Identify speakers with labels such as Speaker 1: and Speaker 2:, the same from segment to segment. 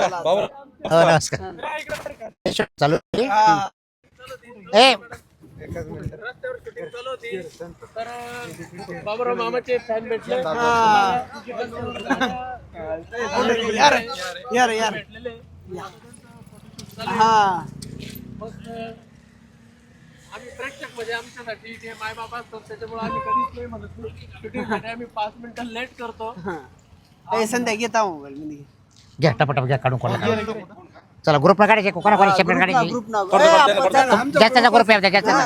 Speaker 1: हो नमस्कार. चालू ए.
Speaker 2: बाबूराव मामाचे फॅन भेटले.
Speaker 3: यार यार यार हा.
Speaker 2: मग आम्ही प्रेक्षक म्हणजे आमच्यासाठी माय बाबा असतात त्याच्यामुळे आम्ही कधीच नाही म्हणत. आम्ही पाच मिनिटं लेट करतो.
Speaker 3: संध्या घेता मोबाईल
Speaker 1: घ्या टपाटप घ्या काढून कोणाला चला ग्रुप काढायचे कोणा कोणा सेपरेट काढायची.
Speaker 3: ग्रुप नाव.
Speaker 1: ज्याचा ग्रुप आहे ज्याचा.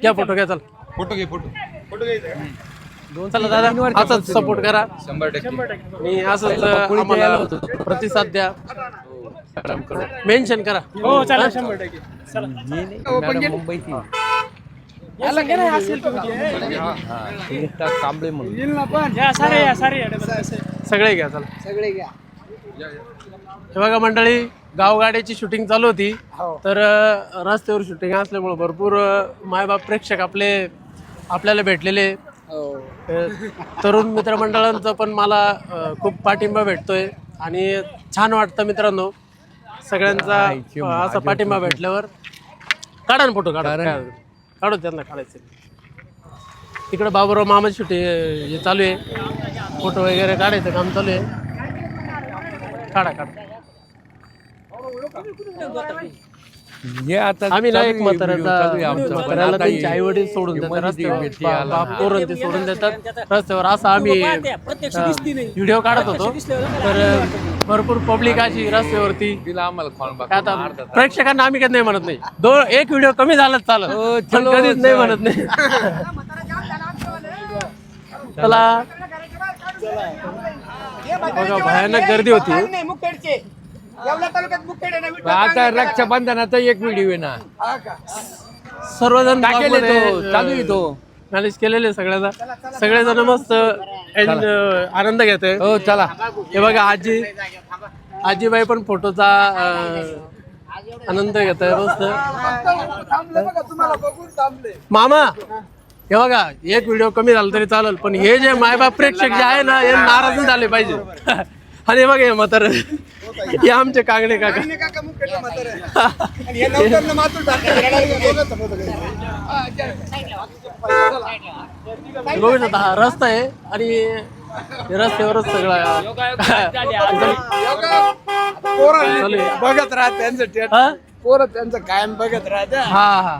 Speaker 2: घ्या फोटो घ्या चल.
Speaker 4: फोटो घे फोटो. फोटो घ्यायचा
Speaker 2: चला दादा. असंच सपोर्ट करा.
Speaker 4: शंभर टक्के.
Speaker 2: आणि असंच आम्हाला प्रतिसाद द्या. मेन्शन करा. हो चला शंभर टक्के. सगळे घ्या चला.
Speaker 3: सगळे घ्या.
Speaker 2: हे बघा मंडळी गावगाड्याची शूटिंग चालू होती. तर अ, रस्त्यावर शूटिंग असल्यामुळे भरपूर अ, मायबाप प्रेक्षक आपले आपल्याला भेटलेले. अ, तरुण मित्रमंडळांचा पण मला अ, खूप पाठिंबा भेटतोय आणि छान वाटतं मित्रांनो. सगळ्यांचा अ, असा पाठिंबा भेटल्यावर काढा ना फोटो काढा काय. काढू. त्यांना काढायचं. इकडे बाबूराव मामा शूटिंग हे चालू आहे. फोटो वगैरे काढायचं काम चालू आहे. काढा काढा.
Speaker 5: हे आता
Speaker 2: आम्ही ना एक म्हाताऱ्याचा त्यांचे
Speaker 5: हे-
Speaker 2: आई वडील सोडून
Speaker 5: हे
Speaker 2: देतात
Speaker 5: मध्ये
Speaker 2: रस्त्यावर
Speaker 5: भेटली
Speaker 2: बा-
Speaker 5: आला
Speaker 2: बाप
Speaker 5: हा.
Speaker 2: पोरं ते सोडून देतात. रस्त्यावर असं आम्ही व्हिडिओ काढत होतो. तर अ, भरपूर पब्लिक अशी रस्त्यावरती
Speaker 5: तिला आम्हाला खोन
Speaker 2: काय आता प्रेक्षकांना आम्ही कधी नाही म्हणत नाही. दो एक व्हिडिओ कमी झाला तर चालत
Speaker 5: हो,
Speaker 2: पण
Speaker 5: चलो,
Speaker 2: कधीच नाही. म्हणत नाही. चला. बघा भयानक गर्दी होती.
Speaker 3: मुखेडचे. एवढ्या तालुक्यात मुखेड आहे ना विठ्ठल
Speaker 5: आता रक्षाबंधनाचा एक व्हिडिओ आहे ना.
Speaker 2: सर्वजण
Speaker 5: टाकेल आहे. तो चालू आहे तो.
Speaker 2: मॅनेज केलेले सगळ्याला सगळेजण मस्त एन- आनंद घेत आहे
Speaker 5: हो चला.
Speaker 2: हे बघा आजी. आजीबाई पण फोटोचा अं, आनंद घेत आहे मस्त मामा हे बघा एक व्हिडिओ कमी झाला तरी चालेल पण हे जे मायबाप प्रेक्षक जे आहे ना हे नाराज झाले पाहिजे. आणि हे बघा हे म्हातार. हे आमचे कागणे काका. बघू शकता हा रस्ता आहे आणि हे रस्त्यावरच सगळं.
Speaker 3: बघत राहत त्यांचं
Speaker 2: हा?
Speaker 3: पोरं त्यांचं कायम बघत राहत.
Speaker 2: हा हा.